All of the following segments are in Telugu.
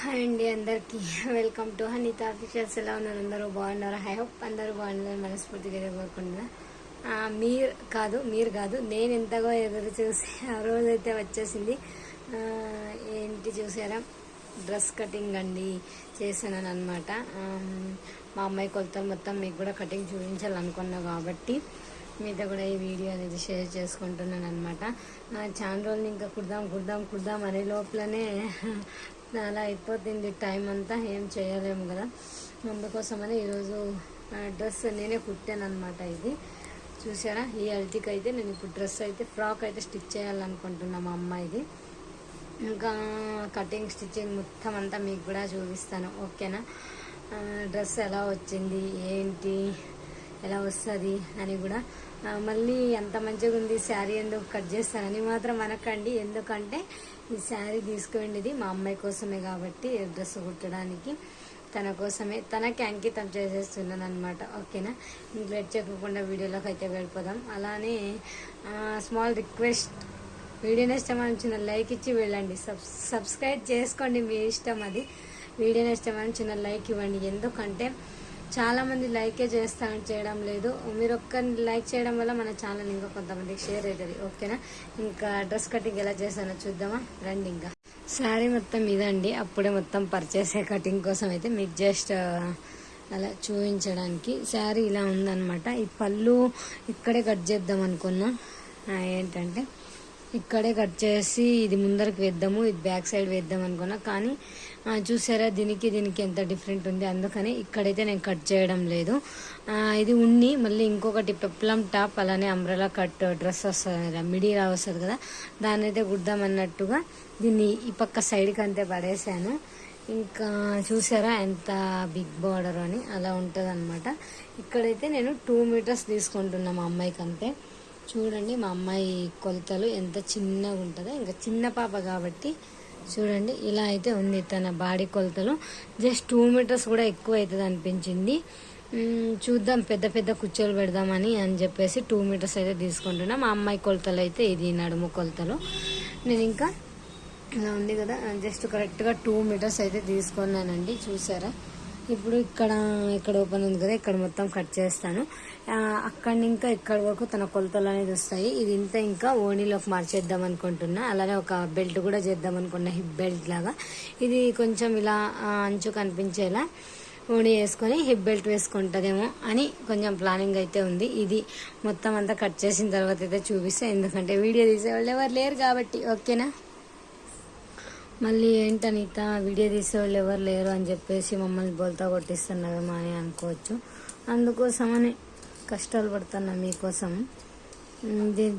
హాయ్ అండి అందరికీ. వెల్కమ్ టు హనీత ఆఫీషియల్స్ ఎలా ఉన్నారు? అందరూ బాగున్నారు? ఐ హోప్ అందరూ బాగున్నారు మనస్ఫూర్తిగా కోరుకుంటున్నా. మీరు కాదు మీరు కాదు నేను ఎంతగా ఎదురు చూసి ఆ రోజైతే వచ్చేసింది. ఏంటి చూసారా? డ్రెస్ కటింగ్ అండి చేశాను అనమాట మా అమ్మాయి కొలతలు మొత్తం మీకు కూడా కటింగ్ చూపించాలనుకున్నా కాబట్టి మీతో కూడా ఈ వీడియో అనేది షేర్ చేసుకుంటున్నాను అనమాట చాలా రోజులు ఇంకా కుడదాం కుడదాం కుడదాం అనే లోపలనే అలా అయిపోతుంది టైం అంతా ఏం చేయలేము కదా. అందుకోసమని ఈరోజు డ్రెస్ నేనే కుట్టాను అనమాట ఇది. చూసారా? ఈ అల్టికి అయితే నేను ఇప్పుడు డ్రెస్ అయితే ఫ్రాక్ అయితే స్టిచ్ చేయాలనుకుంటున్నా మా అమ్మాయిది. ఇంకా కటింగ్ స్టిచ్చింగ్ మొత్తం అంతా మీకు కూడా చూపిస్తాను. ఓకేనా? డ్రెస్ ఎలా వచ్చింది? ఏంటి? ఎలా వస్తుంది అని కూడా. మళ్ళీ ఎంత మంచిగా ఉంది శారీ ఎందుకు కట్ చేస్తానని మాత్రం అనకండి. ఎందుకంటే ఈ శారీ తీసుకువెండిది మా అమ్మాయి కోసమే కాబట్టి డ్రెస్ కుట్టడానికి. తన కోసమే. తనకి అంకితం చేసేస్తున్నాను అనమాట ఓకేనా? ఇంక లేట్ చేయకుండా వీడియోలోకి అయితే వెళ్ళిపోదాం. అలానే స్మాల్ రిక్వెస్ట్. వీడియోని ఇష్టమని చిన్న లైక్ ఇచ్చి వెళ్ళండి. సబ్ సబ్స్క్రైబ్ చేసుకోండి మీ ఇష్టం అది. వీడియోని ఇష్టమని చిన్న లైక్ ఇవ్వండి. ఎందుకంటే చాలా మంది లైకే చేస్తా చేయడం లేదు. మీరు ఒక్క లైక్ చేయడం వల్ల మన ఛానల్ ఇంకా కొంతమందికి షేర్ అవుతుంది. ఓకేనా? ఇంకా డ్రెస్ కటింగ్ ఎలా చేశానో చూద్దామా? రండి ఇంకా. శారీ మొత్తం ఇదండి. అప్పుడే మొత్తం పర్చేసే కటింగ్ కోసం అయితే మీకు జస్ట్ అలా చూపించడానికి. శారీ ఇలా ఉందనమాట ఈ పళ్ళు ఇక్కడే కట్ చేద్దాం అనుకున్నా. ఏంటంటే ఇక్కడే కట్ చేసి ఇది ముందరకు వేద్దాము ఇది బ్యాక్ సైడ్ వేద్దాం అనుకున్నా. కానీ చూసారా? దీనికి దీనికి ఎంత డిఫరెంట్ ఉంది. అందుకని ఇక్కడైతే నేను కట్ చేయడం లేదు. ఇది ఉన్ని మళ్ళీ ఇంకొకటి పెప్లం టాప్ అలానే అంబ్రెలా కట్ డ్రెస్ వస్తుంది మిడిలా మిడీలా వస్తుంది కదా దాన్ని అయితే గుద్దాం దీన్ని ఈ పక్క సైడ్కి అంతే పడేసాను. ఇంకా చూసారా ఎంత బిగ్ బార్డర్ అని? అలా ఉంటుంది అనమాట ఇక్కడైతే నేను టూ మీటర్స్ తీసుకుంటున్నా మా అమ్మాయికి అంతే. చూడండి మా అమ్మాయి కొలతలు ఎంత చిన్నగా ఉంటుందో. ఇంకా చిన్న పాప కాబట్టి చూడండి ఇలా అయితే ఉంది తన బాడీ కొలతలు. జస్ట్ టూ మీటర్స్ కూడా ఎక్కువ అవుతుంది అనిపించింది చూద్దాం పెద్ద పెద్ద కుర్చీలు పెడదామని అని చెప్పేసి టూ మీటర్స్ అయితే తీసుకుంటున్నా. మా అమ్మాయి కొలతలు అయితే ఇది నడుము కొలతలు. నేను ఇంకా ఇలా ఉంది కదా జస్ట్ కరెక్ట్గా టూ మీటర్స్ అయితే తీసుకున్నానండి చూసారా? ఇప్పుడు ఇక్కడ ఇక్కడ ఓపెన్ ఉంది కదా ఇక్కడ మొత్తం కట్ చేస్తాను. అక్కడి ఇంకా ఇక్కడ వరకు తన కొలతలు అనేది వస్తాయి. ఇది ఇంత ఇంకా ఓణీలోకి మార్చేద్దాం అనుకుంటున్నా. అలానే ఒక బెల్ట్ కూడా చేద్దాం అనుకున్నా హిప్ బెల్ట్ లాగా. ఇది కొంచెం ఇలా అంచు కనిపించేలా ఓణి వేసుకొని హిప్ బెల్ట్ వేసుకుంటుందేమో అని కొంచెం ప్లానింగ్ అయితే ఉంది. ఇది మొత్తం అంతా కట్ చేసిన తర్వాత అయితే చూపిస్తే ఎందుకంటే వీడియో తీసేవాళ్ళు ఎవరు లేరు కాబట్టి ఓకేనా? మళ్ళీ ఏంటనిత వీడియో తీసేవాళ్ళు ఎవరు లేరు అని చెప్పేసి మమ్మల్ని బోల్తా కొట్టిస్తున్నావేమో అని అనుకోవచ్చు. అందుకోసమని కష్టాలు పడుతున్నా మీకోసం.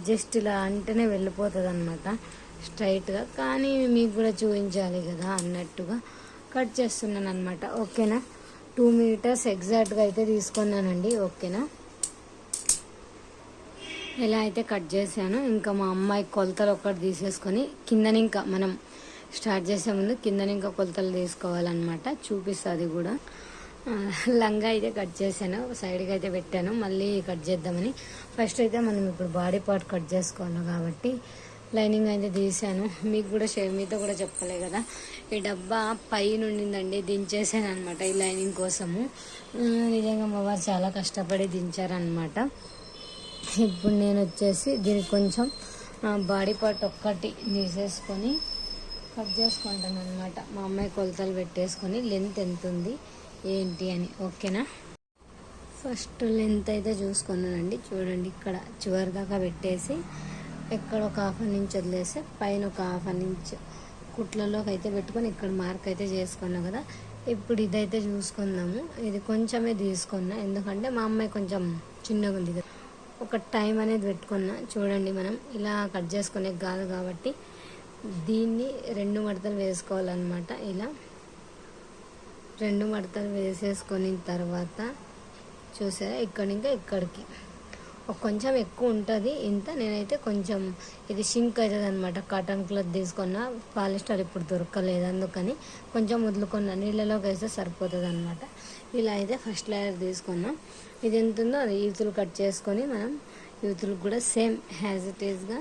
జస్ట్ ఇలా అంటేనే వెళ్ళిపోతుంది అనమాట స్ట్రైట్గా. కానీ మీకు కూడా చూపించాలి కదా అన్నట్టుగా కట్ చేస్తున్నాను అనమాట ఓకేనా? టూ మీటర్స్ ఎగ్జాక్ట్గా అయితే తీసుకున్నానండి. ఓకేనా? ఎలా అయితే కట్ చేశాను ఇంకా మా అమ్మాయి కొలతలు ఒకటి తీసేసుకొని కిందని ఇంకా మనం స్టార్ట్ చేసే ముందు కింద ఇంకా కొలతలు తీసుకోవాలన్నమాట. చూపిస్తుంది కూడా. లంగా అయితే కట్ చేశాను. సైడ్కి అయితే పెట్టాను. మళ్ళీ కట్ చేద్దామని. ఫస్ట్ అయితే మనం ఇప్పుడు బాడీ పార్ట్ కట్ చేసుకోవాలి కాబట్టి లైనింగ్ అయితే తీసాను మీకు కూడా షేర్ మీతో కూడా చెప్పలే కదా. ఈ డబ్బా పై ఉండిందండి. దించేసాను అనమాట ఈ లైనింగ్ కోసము. నిజంగా మా వారు చాలా కష్టపడి దించారనమాట ఇప్పుడు నేను వచ్చేసి దీనికి కొంచెం బాడీ పార్ట్ ఒక్కటి తీసేసుకొని కట్ చేసుకుంటాను అనమాట మా అమ్మాయి కొలతలు పెట్టేసుకొని లెంత్ ఎంత ఉంది ఏంటి అని. ఓకేనా ఫస్ట్ లెంత్ అయితే చూసుకున్నానండి. చూడండి ఇక్కడ చివరి దాకా పెట్టేసి ఎక్కడ ఒక హాఫ్ అన్ ఇంచ్ వదిలేసి పైన ఒక హాఫ్ అన్ ఇంచ్ కుట్లలోకి అయితే పెట్టుకొని ఇక్కడ మార్క్ అయితే చేసుకున్నాం కదా. ఇప్పుడు ఇదైతే చూసుకుందాము. ఇది కొంచెమే తీసుకున్నా. ఎందుకంటే మా అమ్మాయి కొంచెం చిన్నగా ఉంది కదా. ఒక టైం అనేది పెట్టుకున్నా. చూడండి మనం ఇలా కట్ చేసుకునే కాదు కాబట్టి దీన్ని రెండు మడతలు వేసుకోవాలన్నమాట ఇలా. రెండు మడతలు వేసేసుకొని తర్వాత చూసారా? ఇక్కడి ఇంకా ఇక్కడికి. కొంచెం ఎక్కువ ఉంటుంది. ఇంత నేనైతే కొంచెం ఇది షింక్ అవుతుంది అనమాట కాటన్ క్లాత్ తీసుకున్న పాలిస్టర్ ఇప్పుడు దొరకలేదు అందుకని కొంచెం వదులుకున్న. నీళ్ళలోకి వేస్తే సరిపోతుంది అనమాట ఇలా అయితే ఫస్ట్ లేయర్ తీసుకున్నాం. ఇది ఎంత ఉందో అది యూతులు కట్ చేసుకొని మనం యూతులు కూడా సేమ్ హ్యాజ్ ఇట్ ఈస్గా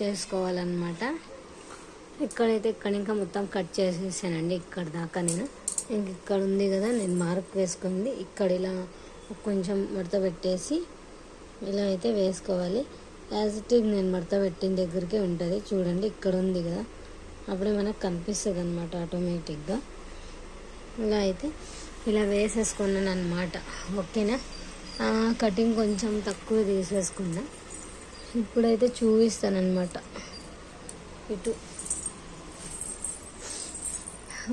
చేసుకోవాలన్నమాట. ఇక్కడైతే ఇక్కడ ఇంకా మొత్తం కట్ చేసేసానండి. ఇక్కడ దాకా నేను. ఇంక ఇక్కడ ఉంది కదా నేను మార్క్ వేసుకుంది. ఇక్కడ ఇలా కొంచెం మడత పెట్టేసి ఇలా అయితే వేసుకోవాలి. యాజ్ ఇట్ ఈజ్ నేను మడత పెట్టిన దగ్గరికి ఉంటుంది. చూడండి ఇక్కడ ఉంది కదా. అప్పుడే మనకు కనిపిస్తుంది అనమాట ఆటోమేటిక్గా ఇలా అయితే ఇలా వేసేసుకున్నాను అనమాట ఓకేనా కటింగ్ కొంచెం తక్కువ తీసేసుకున్నా. ఇప్పుడైతే చూపిస్తాను అనమాట ఇటు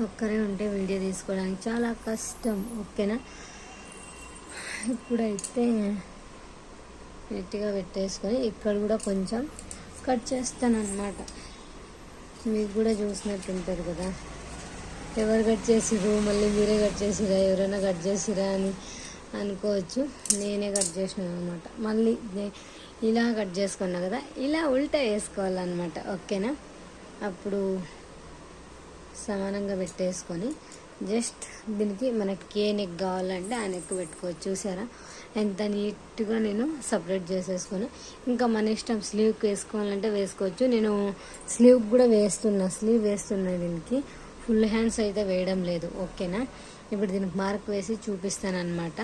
ఒక్కరే ఉంటే వీడియో తీసుకోవడానికి చాలా కష్టం ఓకేనా? ఇప్పుడైతే నీట్గా పెట్టేసుకొని ఇక్కడ కూడా కొంచెం కట్ చేస్తాను అనమాట మీకు కూడా చూసినట్టు ఉంటుంది కదా. ఎవరు కట్ చేసిర్రు? మళ్ళీ మీరే కట్ చేసిరా ఎవరైనా కట్ చేసిరా అని అనుకోవచ్చు. నేనే కట్ చేసినాను అనమాట మళ్ళీ నే- ఇలా కట్ చేసుకున్నా కదా ఇలా ఉల్టా వేసుకోవాలన్నమాట ఓకేనా? అప్పుడు సమానంగా పెట్టేసుకొని జస్ట్ దీనికి మనకి ఏ నెక్ కావాలంటే ఆ నెక్ పెట్టుకోవచ్చు. చూసారా? ఎంత నీట్గా నేను సపరేట్ చేసేసుకొని ఇంకా మన ఇష్టం స్లీవ్కి వేసుకోవాలంటే వేసుకోవచ్చు. నేను స్లీవ్ కూడా వేస్తున్నా స్లీవ్ వేస్తున్నా దీనికి. ఫుల్ హ్యాండ్స్ అయితే వేయడం లేదు. ఓకేనా? ఇప్పుడు దీనికి మార్క్ వేసి చూపిస్తాను అనమాట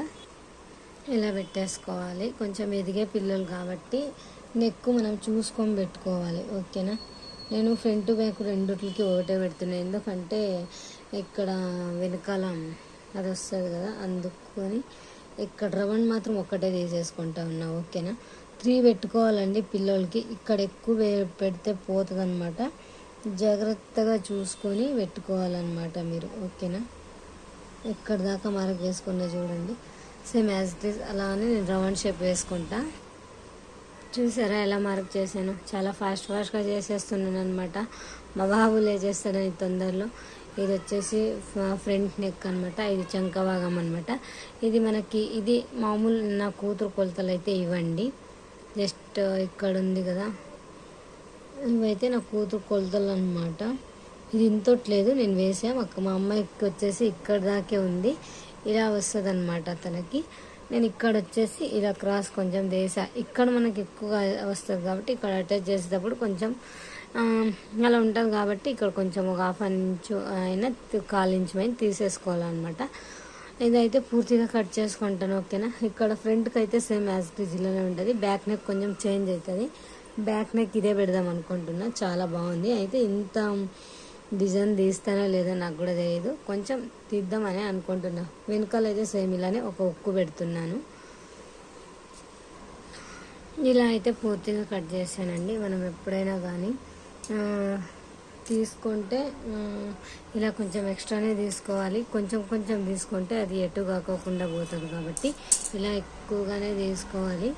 ఇలా పెట్టేసుకోవాలి. కొంచెం ఎదిగే పిల్లలు కాబట్టి నెక్ మనం చూసుకొని పెట్టుకోవాలి. ఓకేనా? నేను ఫ్రంట్ బ్యాక్ రెండుట్లకి ఒకటే పెడుతున్నాను ఎందుకంటే ఇక్కడ వెనకాల అది వస్తుంది కదా అందుకొని ఇక్కడ రౌండ్ మాత్రం ఒక్కటే తీసేసుకుంటా ఉన్నా ఓకేనా? త్రీ పెట్టుకోవాలండి పిల్లలకి. ఇక్కడ ఎక్కువ పెడితే పోతుందన్నమాట. జాగ్రత్తగా చూసుకొని పెట్టుకోవాలన్నమాట మీరు ఓకేనా? ఎక్కడ దాకా మార్క్ చేసుకున్నా చూడండి. సేమ్ యాజ్ ఇట్ ఈస్ అలానే నేను రౌండ్ షేప్ వేసుకుంటా. చూసారా ఎలా మార్క్ చేశాను? చాలా ఫాస్ట్ ఫాస్ట్గా చేసేస్తున్నాను అనమాట మా బాబు లేచేస్తాడని తొందరలో. ఇది వచ్చేసి ఫ్రంట్ నెక్ అనమాట ఇది చంక భాగం అనమాట ఇది మనకి ఇది మామూలు నా కూతురు కొలతలు అయితే ఇవ్వండి. జస్ట్ ఇక్కడ ఉంది కదా. ఇవైతే నా కూతురు కొలతలు అనమాట ఇది ఇంతట్లేదు నేను వేసాం. మా అమ్మాయికి వచ్చేసి ఇక్కడ దాకే ఉంది. ఇలా వస్తుంది అనమాట తనకి నేను ఇక్కడ వచ్చేసి ఇలా క్రాస్ కొంచెం వేసా ఇక్కడ మనకి ఎక్కువగా వస్తుంది కాబట్టి ఇక్కడ అటాచ్ చేసేటప్పుడు కొంచెం అలా ఉంటుంది కాబట్టి ఇక్కడ కొంచెం ఒక హాఫ్ ఇంచు అయినా కాల్ ఇంచు అయినా తీసేసుకోవాలన్నమాట. ఇదైతే పూర్తిగా కట్ చేసుకుంటాను ఓకేనా? ఇక్కడ ఫ్రంట్కి అయితే సేమ్ యాజ్ ఇట్ ఉంటుంది. బ్యాక్ నెక్ కొంచెం చేంజ్ అవుతుంది బ్యాక్ నెక్ ఇదే పెడదాం అనుకుంటున్నా. చాలా బాగుంది. అయితే ఇంత డిజైన్ తీస్తానో లేదో నాకు కూడా తెలియదు కొంచెం తీద్దామని అనుకుంటున్నా. వెనకాల అయితే సేమ్ ఇలానే ఒక ఉక్కు పెడుతున్నాను. ఇలా అయితే పూర్తిగా కట్ చేశానండి. మనం ఎప్పుడైనా కానీ తీసుకుంటే ఇలా కొంచెం ఎక్స్ట్రానే తీసుకోవాలి. కొంచెం కొంచెం తీసుకుంటే అది ఎటు కాకోకుండా పోతుంది కాబట్టి ఇలా ఎక్కువగానే తీసుకోవాలి.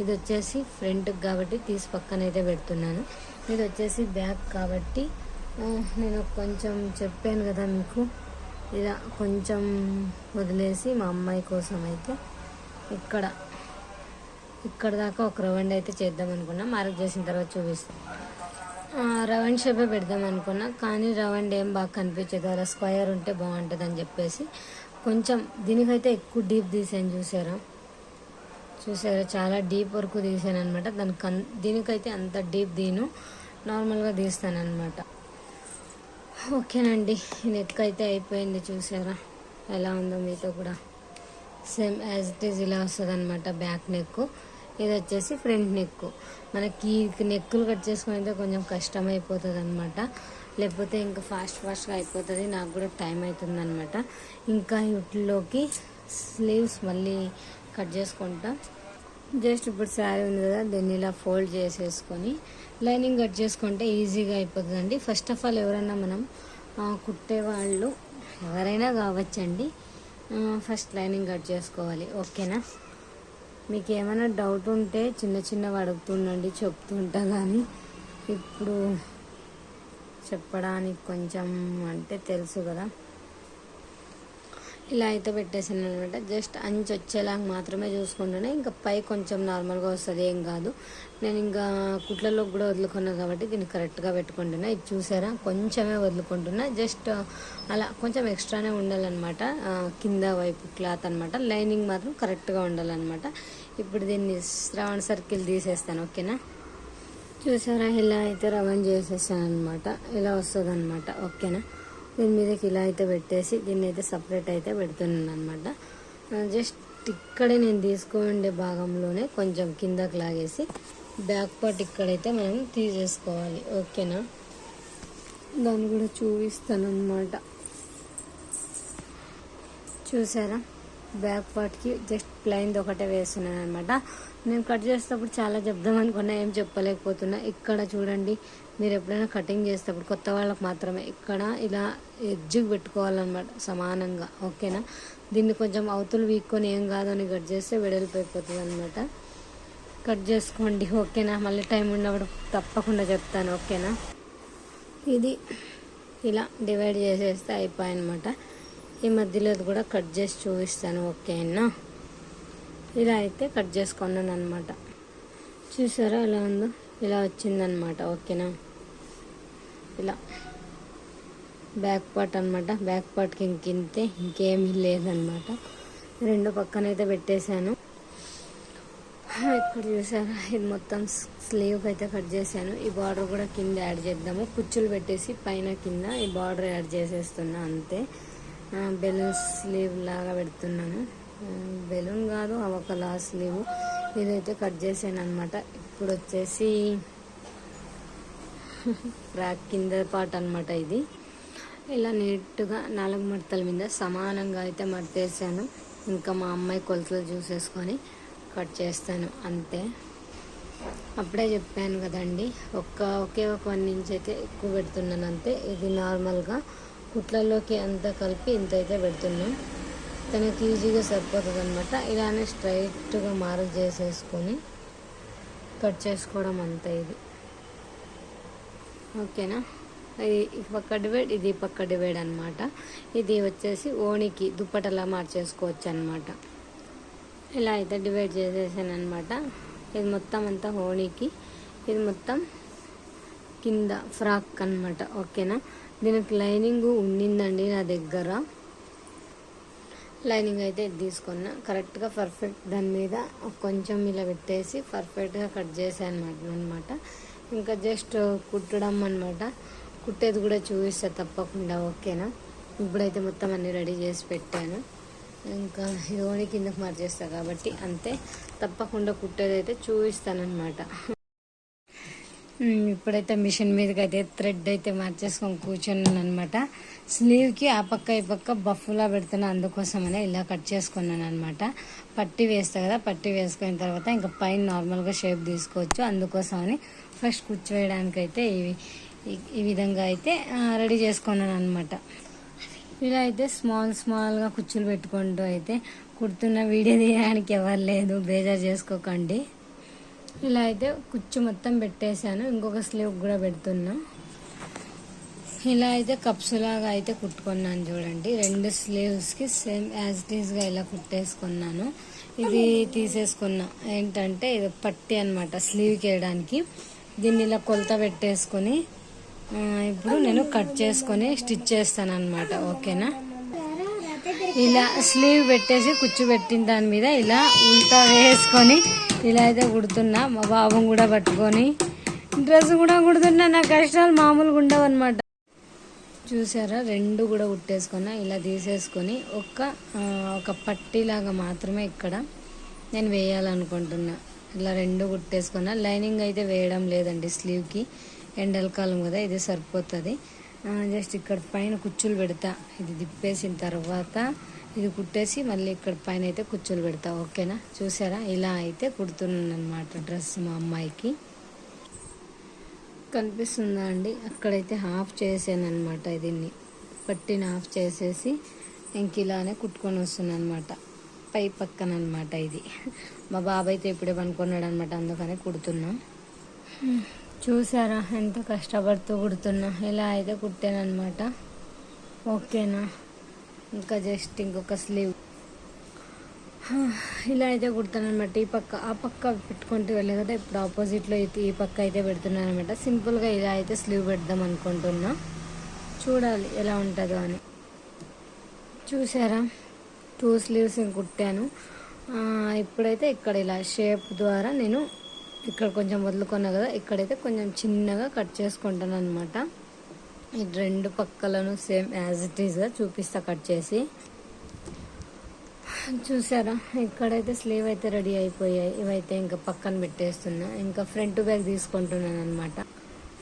ఇది వచ్చేసి ఫ్రంట్ కాబట్టి తీసి పక్కన అయితే పెడుతున్నాను. ఇది వచ్చేసి బ్యాక్ కాబట్టి నేను కొంచెం చెప్పాను కదా మీకు. ఇలా కొంచెం వదిలేసి మా అమ్మాయి కోసం అయితే ఇక్కడ ఇక్కడ దాకా ఒక రౌండ్ అయితే చేద్దాం అనుకున్నా. మార్క్ చేసిన తర్వాత చూపిస్తాం. రవండ్ షేపే పెడదాం అనుకున్నా. కానీ రవండ్ ఏం బాగా కనిపించదు. అలా స్క్వయర్ ఉంటే బాగుంటుంది అని చెప్పేసి కొంచెం దీనికైతే ఎక్కువ డీప్ తీసాను చూసారా? చూసారా? చాలా డీప్ వరకు తీసాను అనమాట దానికి దీనికైతే అంత డీప్ దీను నార్మల్గా తీస్తాను అనమాట ఓకేనండి నెక్ అయితే అయిపోయింది చూసారా? ఎలా ఉందో మీతో కూడా. సేమ్ యాజ్ ఇట్ ఈజ్ ఇలా వస్తుంది అనమాట బ్యాక్ నెక్. ఇది వచ్చేసి ఫ్రంట్ నెక్. మనకి నెక్కులు కట్ చేసుకుని అయితే కొంచెం కష్టం అయిపోతుంది అనమాట లేకపోతే ఇంకా ఫాస్ట్ ఫాస్ట్గా అయిపోతుంది నాకు కూడా టైం అవుతుంది అనమాట ఇంకా వీటిలోకి స్లీవ్స్ మళ్ళీ కట్ చేసుకుంటా. జస్ట్ ఇప్పుడు శారీ ఉంది కదా దీన్ని ఇలా ఫోల్డ్ చేసేసుకొని లైనింగ్ కట్ చేసుకుంటే ఈజీగా అయిపోతుందండి. ఫస్ట్ ఆఫ్ ఆల్ ఎవరైనా మనం కుట్టేవాళ్ళు ఎవరైనా కావచ్చండి. ఫస్ట్ లైనింగ్ కట్ చేసుకోవాలి. ఓకేనా? మీకు ఏమైనా డౌట్ ఉంటే చిన్న చిన్నవి అడుగుతుండండి చెప్తుంటా కానీ ఇప్పుడు చెప్పడానికి కొంచెం అంటే తెలుసు కదా. ఇలా అయితే పెట్టేసాను అనమాట జస్ట్ అంచు వచ్చేలాగా మాత్రమే చూసుకుంటున్నా ఇంకా పై కొంచెం నార్మల్గా వస్తుంది ఏం కాదు. నేను ఇంకా కుట్లలో కూడా వదులుకున్నాను కాబట్టి దీన్ని కరెక్ట్గా పెట్టుకుంటున్నా. ఇది చూసారా? కొంచెమే వదులుకుంటున్నా. జస్ట్ అలా కొంచెం ఎక్స్ట్రానే ఉండాలన్నమాట. కింద వైపు క్లాత్ అనమాట లైనింగ్ మాత్రం కరెక్ట్గా ఉండాలన్నమాట. ఇప్పుడు దీన్ని శ్రవణ సర్కిల్ తీసేస్తాను ఓకేనా? చూసారా? ఇలా అయితే రవణ చేసేసాను అనమాట ఇలా వస్తుంది అనమాట ఓకేనా? దీని మీదకి ఇలా అయితే పెట్టేసి దీన్ని అయితే సపరేట్ అయితే పెడుతున్నాను అనమాట జస్ట్ ఇక్కడే నేను తీసుకుండే భాగంలోనే కొంచెం కిందకి లాగేసి బ్యాక్ పార్ట్ ఇక్కడైతే మనం తీసేసుకోవాలి. ఓకేనా? దాన్ని కూడా చూపిస్తాను అనమాట చూసారా బ్యాక్ పార్ట్కి జస్ట్ ప్లైన్ది ఒకటే వేస్తున్నాను అనమాట నేను కట్ చేసేటప్పుడు చాలా చెప్దాం అనుకున్నా ఏం చెప్పలేకపోతున్నా. ఇక్కడ చూడండి మీరు ఎప్పుడైనా కటింగ్ చేసేటప్పుడు కొత్త వాళ్ళకి మాత్రమే. ఇక్కడ ఇలా ఎడ్జ్కి పెట్టుకోవాలన్నమాట సమానంగా ఓకేనా? దీన్ని కొంచెం అవతలు వీక్కొని ఏం కాదని కట్ చేస్తే వెడల్పు అయిపోతుంది అనమాట కట్ చేసుకోండి ఓకేనా? మళ్ళీ టైం ఉన్నప్పుడు తప్పకుండా చెప్తాను ఓకేనా? ఇది ఇలా డివైడ్ చేసేస్తే అయిపోయాయన్నమాట ఈ మధ్యలో కూడా కట్ చేసి చూపిస్తాను ఓకేనా? ఇలా అయితే కట్ చేసుకున్నాను అనమాట చూసారా ఎలా ఉందో? ఇలా వచ్చిందనమాట ఓకేనా? ఇలా. బ్యాక్ పార్ట్ అనమాట. బ్యాక్ పార్ట్కి ఇంకింతే ఇంకేమీ లేదనమాట. రెండు పక్కనైతే పెట్టేశాను. ఇక్కడ చూసారా ఇది మొత్తం స్లీవ్ అయితే కట్ చేశాను. ఈ బార్డర్ కూడా కింద యాడ్ చేద్దాము. కుచ్చులు పెట్టేసి పైన కింద ఈ బార్డర్ యాడ్ చేసేస్తున్నా అంతే. బెలూన్ స్లీవ్ లాగా పెడుతున్నాను. బెలూన్ కాదు ఒక లాస్ట్ స్లీవ్. ఇదైతే కట్ చేసాను అనమాట ఇప్పుడు వచ్చేసి ఫ్రాక్ కింద పార్ట్ అనమాట ఇది. ఇలా నీట్గా నాలుగు మడతల మీద సమానంగా అయితే మడతేసాను. ఇంకా మా అమ్మాయి కొలతలు చూసేసుకొని కట్ చేస్తాను. అంతే. అప్పుడే చెప్పాను కదండి ఒక్క ఒకే ఒక వన్ ఇంచ్ అయితే ఎక్కువ పెడుతున్నాను అంతే. ఇది నార్మల్గా కుట్లలోకి అంతా కలిపి ఇంత అయితే పెడుతున్నాం. తనకి ఈజీగా సరిపోతుంది అనమాట ఇలానే స్ట్రైట్గా మార్క్ చేసేసుకొని కట్ చేసుకోవడం అంతా ఇది. ఓకేనా? ఇది పక్క డివైడ్ ఇది పక్క డివైడ్ అనమాట ఇది వచ్చేసి ఓణికి దుప్పటలా మార్చేసుకోవచ్చు అనమాట ఇలా అయితే డివైడ్ చేసేసాను అనమాట ఇది మొత్తం అంతా ఓణికి ఇది మొత్తం కింద ఫ్రాక్ అనమాట ఓకేనా? దీనికి లైనింగ్ ఉండిందండి నా దగ్గర. లైనింగ్ అయితే తీసుకున్నా. కరెక్ట్గా పర్ఫెక్ట్ దాని మీద కొంచెం ఇలా పెట్టేసి పర్ఫెక్ట్గా కట్ చేశాను అనమాట ఇంకా జస్ట్ కుట్టడం అనమాట కుట్టేది కూడా చూపిస్తా తప్పకుండా ఓకేనా? ఇప్పుడైతే మొత్తం అన్ని రెడీ చేసి పెట్టాను. ఇంకా ఇది ఓని కిందకు మార్చేస్తా కాబట్టి అంతే. తప్పకుండా కుట్టేది అయితే చూపిస్తానమాట ఇప్పుడైతే మిషన్ మీదకి అయితే థ్రెడ్ అయితే మార్చేసుకొని కూర్చున్నాను అనమాట స్లీవ్కి ఆ పక్క ఈ పక్క బఫ్లా పెడుతున్నా అందుకోసమనే ఇలా కట్ చేసుకున్నాను అనమాట పట్టి వేస్తా కదా పట్టి వేసుకున్న తర్వాత ఇంకా పైన నార్మల్గా షేప్ తీసుకోవచ్చు. అందుకోసమని ఫస్ట్ కూర్చోవేయడానికి అయితే ఇవి ఈ విధంగా అయితే రెడీ చేసుకున్నాను అనమాట ఇలా అయితే స్మాల్ స్మాల్గా కుర్చీలు పెట్టుకుంటూ అయితే కుడుతున్న వీడియో తీయడానికి ఎవరు లేదు బేజార్ చేసుకోకండి. ఇలా అయితే కుచ్చు మొత్తం పెట్టేశాను. ఇంకొక స్లీవ్ కూడా పెడుతున్నా. ఇలా అయితే కప్స్ లాగా అయితే కుట్టుకున్నాను చూడండి. రెండు స్లీవ్స్కి సేమ్ యాజ్ టీజ్గా ఇలా కుట్టేసుకున్నాను. ఇది తీసేసుకున్నా. ఏంటంటే ఇది పట్టి అనమాట స్లీవ్కి వేయడానికి. దీన్ని ఇలా కొలత పెట్టేసుకొని ఇప్పుడు నేను కట్ చేసుకొని స్టిచ్ చేస్తాను అనమాట ఓకేనా? ఇలా స్లీవ్ పెట్టేసి కుచ్చు పెట్టిన దాని మీద ఇలా ఉల్టా వేసుకొని ఇలా అయితే కుడుతున్నా మా బాబం కూడా పట్టుకొని. డ్రెస్ కూడా కుడుతున్నా నా కష్టాలు మామూలుగా ఉండవు అనమాట చూసారా రెండు కూడా కుట్టేసుకున్నా ఇలా తీసేసుకొని ఒక్క ఒక పట్టీలాగా మాత్రమే ఇక్కడ నేను వేయాలనుకుంటున్నా. ఇలా రెండు కుట్టేసుకున్నా. లైనింగ్ అయితే వేయడం లేదండి స్లీవ్కి. ఎండలకాలం కదా ఇది సరిపోతుంది. జస్ట్ ఇక్కడ పైన కుచ్చులు పెడతా. ఇది దిప్పేసిన తర్వాత ఇది కుట్టేసి మళ్ళీ ఇక్కడ పైన అయితే కుచ్చులు పెడతా ఓకేనా? చూసారా? ఇలా అయితే కుడుతున్నాను అనమాట డ్రెస్ మా అమ్మాయికి. కనిపిస్తుందా అండి? అక్కడైతే హాఫ్ చేసాను అనమాట దీన్ని. పట్టిన హాఫ్ చేసేసి ఇంక ఇలానే కుట్టుకొని వస్తున్నాను అనమాట పై పక్కన అనమాట ఇది. మా బాబాయ్ అయితే ఇప్పుడే పనుకున్నాడు అనమాట అందుకనే కుడుతున్నాం. చూసారా? ఎంత కష్టపడుతూ కుడుతున్నా. ఇలా అయితే కుట్టానమాట ఓకేనా? ఇంకా జస్ట్ ఇంకొక స్లీవ్ ఇలా అయితే కుడతాను అనమాట ఈ పక్క ఆ పక్క పెట్టుకుంటూ వెళ్ళే కదా ఇప్పుడు ఆపోజిట్లో ఈ పక్క అయితే పెడుతున్నాను అనమాట సింపుల్గా ఇలా అయితే స్లీవ్ పెడదాం అనుకుంటున్నా. చూడాలి ఎలా ఉంటుందో అని. చూసారా? టూ స్లీవ్స్ కుట్టాను. ఇప్పుడైతే ఇక్కడ ఇలా షేప్ ద్వారా నేను ఇక్కడ కొంచెం వదులుకున్నా కదా ఇక్కడైతే కొంచెం చిన్నగా కట్ చేసుకుంటాను అనమాట ఈ రెండు పక్కలను సేమ్ యాజ్ ఇట్ ఈస్గా చూపిస్తా కట్ చేసి. చూసారా? ఇక్కడైతే స్లీవ్ అయితే రెడీ అయిపోయాయి. ఇవైతే ఇంకా పక్కన పెట్టేస్తున్నా. ఇంకా ఫ్రంట్ బ్యాగ్ తీసుకుంటున్నాను అనమాట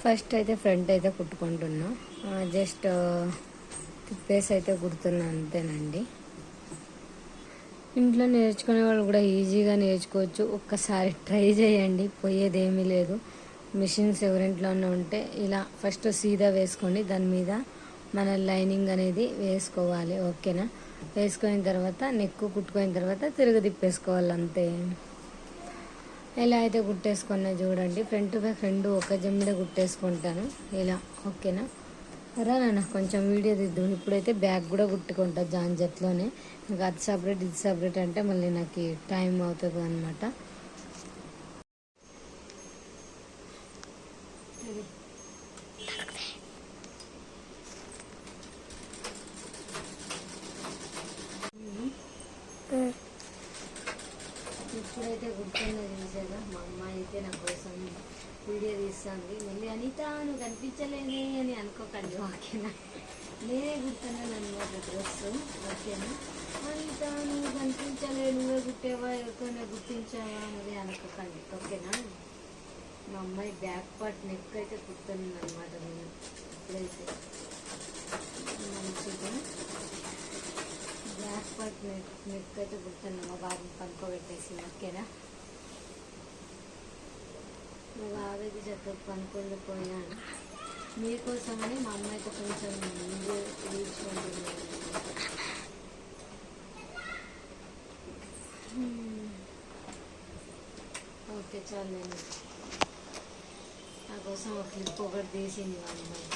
ఫస్ట్ అయితే ఫ్రంట్ అయితే కుట్టుకుంటున్నా. జస్ట్ తిప్పేసి అయితే కుడుతున్నా అంతేనండి. ఇంట్లో నేర్చుకునే వాళ్ళు కూడా ఈజీగా నేర్చుకోవచ్చు. ఒక్కసారి ట్రై చేయండి. పోయేది ఏమీ లేదు. మిషన్స్ ఎవరింట్లోనే ఉంటే ఇలా ఫస్ట్ సీదా వేసుకోండి. దాని మీద మన లైనింగ్ అనేది వేసుకోవాలి. ఓకేనా? వేసుకున్న తర్వాత నెక్కు కుట్టుకున్న తర్వాత తిరగ తిప్పేసుకోవాలి అంతే. ఎలా అయితే కుట్టేసుకున్నా చూడండి. ఫ్రంట్ బ్యాక్ రెండు ఒక జమ్మిడ కుట్టేసుకుంటాను. ఇలా. ఓకేనా? రా నాన్న కొంచెం వీడియో దిద్దు ఇప్పుడైతే బ్యాగ్ కూడా కుట్టుకుంటా జాంజట్లోనే. ఇంకా అది సపరేట్ ఇది సపరేట్ అంటే మళ్ళీ నాకు టైం అవుతుంది అనమాట ఇప్పుడైతే గుర్తున్నది నిజంగా మా అమ్మాయి అయితే నా కోసం వీడియో తీస్తుంది. మళ్ళీ అనిత నువ్వు కనిపించలేదే అని అనుకోకండి ఓకేనా? నేనే గుర్తున్నాను అనమాట డ్రెస్ ఓకేనా? అనిత నువ్వు కనిపించలే నువ్వే గుట్టేవా ఎవరికైనా గుర్తించావా? అనేది అనుకోకండి ఓకేనా? మా అమ్మాయి బ్యాక్ పార్ట్ నెక్ అయితే కుడుతున్నాను అనమాట నేను. ఇప్పుడైతే. మంచిగా బ్యాక్ పార్ట్ నెక్ నెక్ అయితే కుడుతున్నాను మా బాబుని పనుకోబెట్టేసి ఓకేనా? మా బాబాయ్కి చక్కగా పనుకొని పోయాను. మీకోసమని మా అమ్మాయితో అయితే కొంచెం ముందు తీర్చుకుంటున్నాను ఓకే చాలు నేను కోసం ఒక క్లిప్ ఒకటి తీసింది మా అమ్మాయి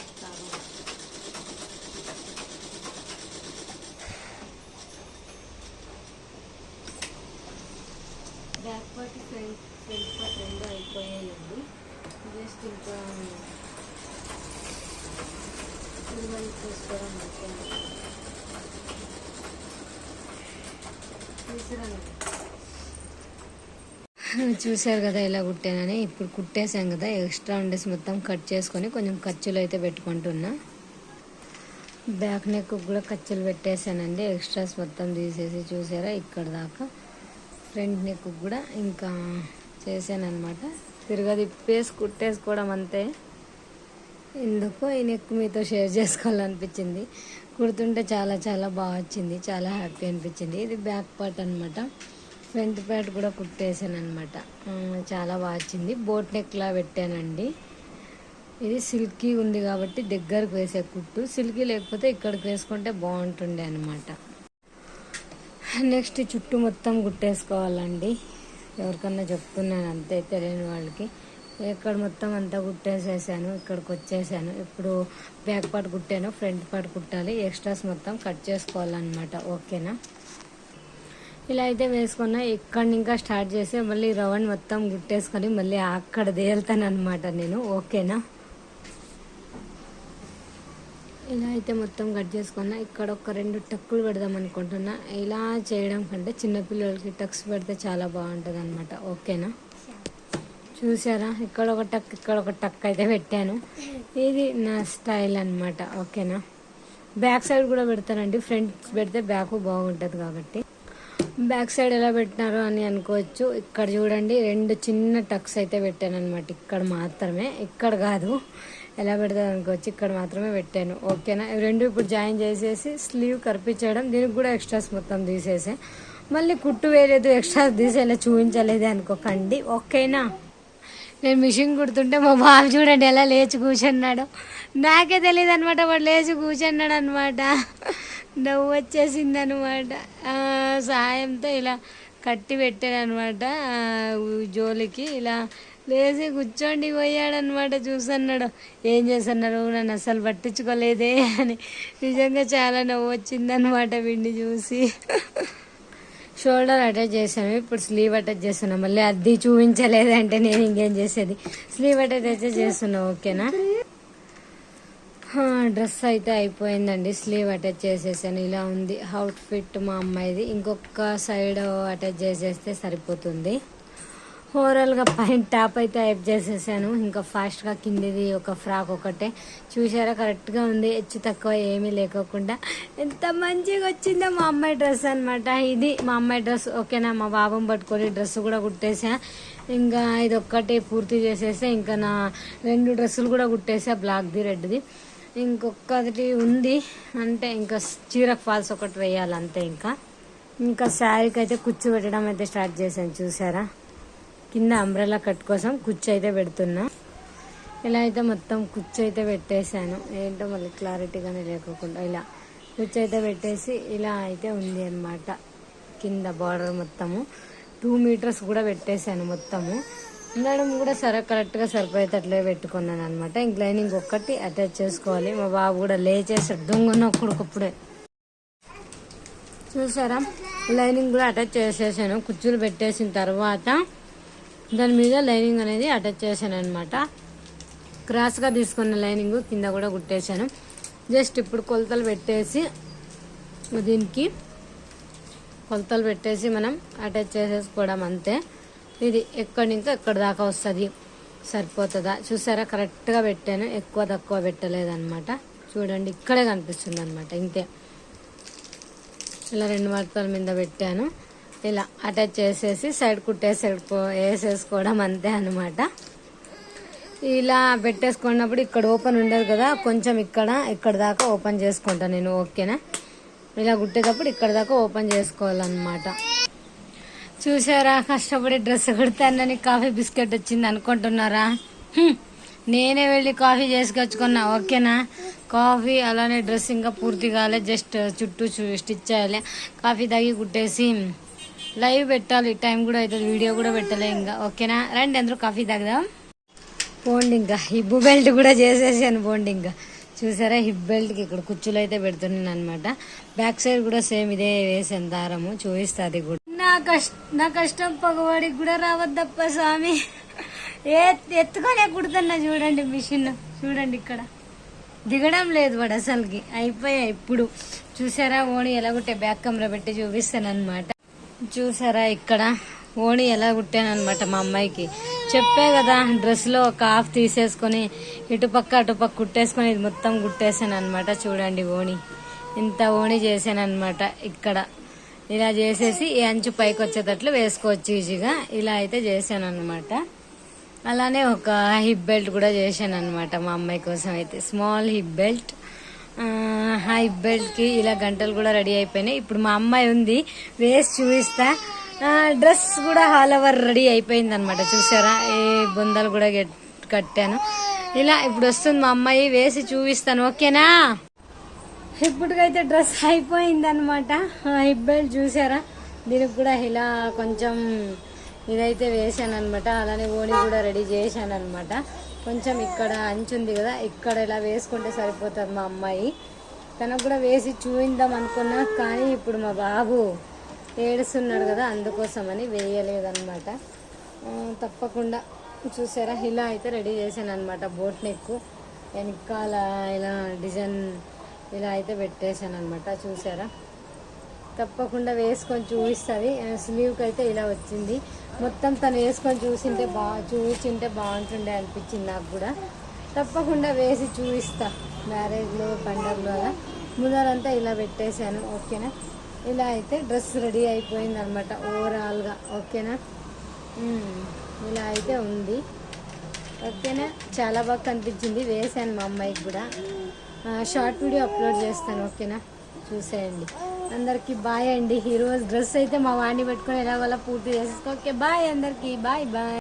back part front front part రెండు అయిపోయాయండి జస్ట్ ఇంకా తిరుమల తీసుకోవడం అయిపోయింది తీసుకురండి చూశారు కదా ఎలా కుట్టానని. ఇప్పుడు కుట్టేసాం కదా. ఎక్స్ట్రా ఉండేసి మొత్తం కట్ చేసుకొని కొంచెం ఖర్చులు అయితే పెట్టుకుంటున్నా. బ్యాక్ నెక్ కూడా ఖర్చులు పెట్టేశానండి. ఎక్స్ట్రాస్ మొత్తం తీసేసి చూసారా? ఇక్కడ దాకా ఫ్రంట్ నెక్ కూడా ఇంకా చేశానమాట తిరగ తిప్పేసి కుట్టేసుకోవడం అంతే. ఎందుకో ఈ నెక్ మీతో షేర్ చేసుకోవాలనిపించింది. కుడుతుంటే చాలా చాలా బాగా వచ్చింది. చాలా హ్యాపీ అనిపించింది. ఇది బ్యాక్ పార్ట్ అనమాట ఫ్రంట్ ప్యాడ్ కూడా కుట్టేసాను అనమాట చాలా బాగా వచ్చింది బోట్ నెక్లా పెట్టానండి. ఇది సిల్కీ ఉంది కాబట్టి దగ్గరకు వేసే కుట్టు. సిల్కీ లేకపోతే ఇక్కడికి వేసుకుంటే బాగుంటుండే అనమాట నెక్స్ట్ చుట్టూ మొత్తం కుట్టేసుకోవాలండి. ఎవరికన్నా చెప్తున్నాను అంతే తెలియని వాళ్ళకి. ఇక్కడ మొత్తం అంతా కుట్టేసేసాను ఇక్కడికి వచ్చేసాను. ఇప్పుడు బ్యాక్ పార్ట్ కుట్టాను ఫ్రంట్ పార్ట్ కుట్టాలి. ఎక్స్ట్రాస్ మొత్తం కట్ చేసుకోవాలన్నమాట. ఓకేనా? ఇలా అయితే వేసుకున్నా ఇక్కడ ఇంకా స్టార్ట్ చేసి మళ్ళీ రౌండ్ మొత్తం గుట్టేసుకొని మళ్ళీ అక్కడ తేలుతాను అనమాట నేను. ఓకేనా? ఇలా అయితే మొత్తం కట్ చేసుకున్నా. ఇక్కడ ఒక రెండు టక్కులు పెడదాం అనుకుంటున్నా. ఇలా చేయడం కంటే చిన్నపిల్లలకి టక్స్ పెడితే చాలా బాగుంటుంది అనమాట ఓకేనా? చూసారా? ఇక్కడ ఒక టక్ ఇక్కడ ఒక టక్ అయితే పెట్టాను. ఇది నా స్టైల్ అనమాట ఓకేనా? బ్యాక్ సైడ్ కూడా పెడతానండి. ఫ్రంట్ పెడితే బ్యాక్ బాగుంటుంది కాబట్టి. బ్యాక్ సైడ్ ఎలా పెట్టినారు అని అనుకోవచ్చు. ఇక్కడ చూడండి రెండు చిన్న టక్స్ అయితే పెట్టాను అనమాట ఇక్కడ మాత్రమే ఇక్కడ కాదు. ఎలా పెడతారు అనుకోవచ్చు. ఇక్కడ మాత్రమే పెట్టాను. ఓకేనా? రెండు ఇప్పుడు జాయిన్ చేసేసి స్లీవ్ కరిపించడం దీనికి కూడా ఎక్స్ట్రాస్ మొత్తం తీసేసే. మళ్ళీ కుట్టు వేయలేదు ఎక్స్ట్రా తీసేలా చూపించలేదు అనుకోకండి. ఓకేనా? నేను మిషన్ కుడుతుంటే మా బాబు చూడండి ఎలా లేచి కూర్చున్నాడు. నాకే తెలియదు అనమాట వాడు లేచి కూర్చున్నాడు అనమాట నవ్వు వచ్చేసింది అనమాట సహాయంతో ఇలా కట్టి పెట్టాను అనమాట జోలికి. ఇలా లేచి కూర్చోండి పోయాడనమాట చూసన్నాడు. ఏం చేస్తున్నాడు నన్ను అసలు పట్టించుకోలేదే అని. నిజంగా చాలా నవ్వు వచ్చిందనమాట వీడిని చూసి. షోల్డర్ అటాచ్ చేసాను ఇప్పుడు స్లీవ్ అటాచ్ చేస్తున్నాను మళ్ళీ అది చూపించలేదంటే నేను ఇంకేం చేసేది? స్లీవ్ అటాచ్ అయితే చేస్తున్నా ఓకేనా? డ్రెస్ అయితే అయిపోయిందండి. స్లీవ్ అటాచ్ చేసేసాను. ఇలా ఉంది. అవుట్ ఫిట్ మా అమ్మాయిది. ఇంకొక సైడ్ అటాచ్ చేసేస్తే సరిపోతుంది. ఓవరాల్గా పైన టాప్ అయితే టైప్ చేసేసాను. ఇంకా ఫాస్ట్గా కిందిది ఒక ఫ్రాక్ ఒకటే. చూసారా? కరెక్ట్గా ఉంది. హెచ్చు తక్కువ ఏమీ లేకోకుండా. ఎంత మంచిగా వచ్చిందో మా అమ్మాయి డ్రెస్ అనమాట ఇది మా అమ్మాయి డ్రెస్. ఓకేనా? మా బాబం పట్టుకొని డ్రెస్ కూడా కుట్టేసా. ఇంకా ఇది ఒక్కటే పూర్తి చేసేసా. ఇంకా నా రెండు డ్రెస్సులు కూడా కుట్టేసా. బ్లాక్ది రెడ్ది ఇంకొకటి ఉంది. అంటే ఇంకా చీరకు ఫాల్స్ ఒకటి వేయాలి అంతే ఇంకా. ఇంకా శారీకి అయితే కుచ్చు పెట్టడం అయితే స్టార్ట్ చేశాను చూసారా? కింద అంబ్రెల్లా కట్ కోసం కుచ్చు అయితే పెడుతున్నా. ఇలా అయితే మొత్తం కుచ్చు అయితే పెట్టేశాను. ఏంటో మళ్ళీ క్లారిటీగానే లేకోకుండా ఇలా కుచ్చు అయితే పెట్టేసి ఇలా అయితే ఉంది అనమాట కింద బార్డర్ మొత్తము. టూ మీటర్స్ కూడా పెట్టేశాను మొత్తము. ఉండడం కూడా సరే కరెక్ట్గా సరిపోయేటట్లే పెట్టుకున్నాను అనమాట ఇంక లైనింగ్ ఒక్కటి అటాచ్ చేసుకోవాలి. మా బాబు కూడా లేచేసాడు. దొంగ ఒక్కడికప్పుడే చూసారా? లైనింగ్ కూడా అటాచ్ చేసేసాను. కుర్చీలు పెట్టేసిన తర్వాత దాని మీద లైనింగ్ అనేది అటాచ్ చేశాను అనమాట క్రాస్గా తీసుకున్న లైనింగ్ కింద కూడా కుట్టేశాను. జస్ట్ ఇప్పుడు కొలతలు పెట్టేసి దీనికి కొలతలు పెట్టేసి మనం అటాచ్ చేసేసుకోవడం అంతే. ఇది ఎక్కడి నుంచి ఎక్కడి దాకా వస్తుంది. సరిపోతుందా? చూసారా? కరెక్ట్గా పెట్టాను. ఎక్కువ తక్కువ పెట్టలేదన్నమాట. చూడండి ఇక్కడే కనిపిస్తుంది అనమాట ఇంతే. ఇలా రెండు మడతల మీద పెట్టాను. ఇలా అటాచ్ చేసేసి సైడ్ కుట్టేసి వేసేసుకోవడం అంతే అనమాట ఇలా పెట్టేసుకున్నప్పుడు ఇక్కడ ఓపెన్ ఉండదు కదా కొంచెం ఇక్కడ ఇక్కడ దాకా ఓపెన్ చేసుకుంటాను నేను ఓకేనా? ఇలా కుట్టేటప్పుడు ఇక్కడ దాకా ఓపెన్ చేసుకోవాలన్నమాట. చూసారా కష్టపడి డ్రెస్ కుడతానని కాఫీ బిస్కెట్ వచ్చింది అనుకుంటున్నారా? నేనే వెళ్ళి కాఫీ చేసుకొచ్చుకున్నా ఓకేనా? కాఫీ అలానే డ్రెస్ ఇంకా పూర్తి కాలే జస్ట్ చుట్టూ చూ- స్టిచ్ చేయాలి. కాఫీ తాగి కుట్టేసి లైవ్ పెట్టాలి. టైం కూడా అవుతుంది వీడియో కూడా పెట్టలే ఇంకా. ఓకేనా? రండి అందరూ కాఫీ తాగుదాం. పోండి ఇంకా. ఈ బెల్ట్ కూడా చేసేసాను పోండి ఇంకా. చూసారా? హిప్ బెల్ట్కి ఇక్కడ కుచ్చులు అయితే పెడుతున్నాను అనమాట బ్యాక్ సైడ్ కూడా సేమ్ ఇదే వేసాను దారము. చూపిస్తుంది కూడా. నా కష్ట నా కష్టం పగవాడికి కూడా రావద్దప్ప స్వామి. ఏ ఎత్తుకొనే కుడుతున్నా చూడండి మిషన్. చూడండి ఇక్కడ. దిగడం లేదు వాడు అసలుకి. అయిపోయాయి ఇప్పుడు. చూసారా? ఓని ఎలా బ్యాక్ కెమెరా పెట్టి చూపిస్తాను అనమాట చూసారా ఇక్కడ? ఓణి ఎలా కుట్టాను అనమాట మా అమ్మాయికి. చెప్పే కదా డ్రెస్లో ఒక హాఫ్ తీసేసుకొని ఇటుపక్క అటుపక్క కుట్టేసుకొని ఇది మొత్తం కుట్టేసాను అనమాట చూడండి ఓణి. ఇంత ఓణి చేశాను అనమాట ఇక్కడ. ఇలా చేసేసి ఈ అంచు పైకి వచ్చేటట్లు వేసుకోవచ్చు ఈజీగా. ఇలా అయితే చేశాను అనమాట అలానే ఒక హిప్ బెల్ట్ కూడా చేశాను అనమాట మా అమ్మాయి కోసం అయితే. Small hip belt. ఆ హిప్ బెల్ట్కి ఇలా గంటలు కూడా రెడీ అయిపోయినాయి. ఇప్పుడు మా అమ్మాయి ఉంది. వేసి చూపిస్తా. డ్రెస్ కూడా హాల్ ఓవర్ రెడీ అయిపోయింది అనమాట చూసారా? ఏ బొందలు కూడా కట్టాను. ఇలా ఇప్పుడు వస్తుంది మా అమ్మాయి వేసి చూపిస్తాను ఓకేనా? ఇప్పటికైతే డ్రెస్ అయిపోయింది అనమాట హిప్ చూసారా? దీనికి కూడా ఇలా కొంచెం ఇదైతే వేసాను అనమాట అలానే ఓణి కూడా రెడీ చేశాను అనమాట కొంచెం ఇక్కడ అంచుంది కదా ఇక్కడ ఇలా వేసుకుంటే సరిపోతుంది మా అమ్మాయి. తనకు కూడా వేసి చూయిందాం అనుకున్నా కానీ ఇప్పుడు మా బాబు ఏడుస్తున్నాడు కదా అందుకోసమని వేయలేదన్నమాట. తప్పకుండా చూసారా ఇలా అయితే రెడీ చేశాను అనమాట బోట్ నెక్. వెనకాల ఇలా డిజైన్ ఇలా అయితే పెట్టేశాను అనమాట చూసారా? తప్పకుండా వేసుకొని చూపిస్తుంది స్లీవ్కి అయితే ఇలా వచ్చింది. మొత్తం తను వేసుకొని చూసింటే బా చూసింటే బాగుంటుండే అనిపించింది నాకు కూడా. తప్పకుండా వేసి చూపిస్తా మ్యారేజ్లో పండగలో అలా. ముందరంతా ఇలా పెట్టేశాను ఓకేనా? ఇలా అయితే డ్రెస్ రెడీ అయిపోయింది అనమాట ఓవరాల్గా ఓకేనా ఇలా అయితే ఉంది. ఓకేనా? చాలా బాగా కనిపించింది. వేసాను మా అమ్మాయికి కూడా. షార్ట్ వీడియో అప్లోడ్ చేస్తాను ఓకేనా? చూసేయండి. అందరికీ బాయ్ అండి. ఈరోజు డ్రెస్ అయితే మా వాడిని పెట్టుకొని ఎలా వల్ల పూర్తి చేసేసుకో. ఓకే బాయ్ అందరికీ. Bye bye.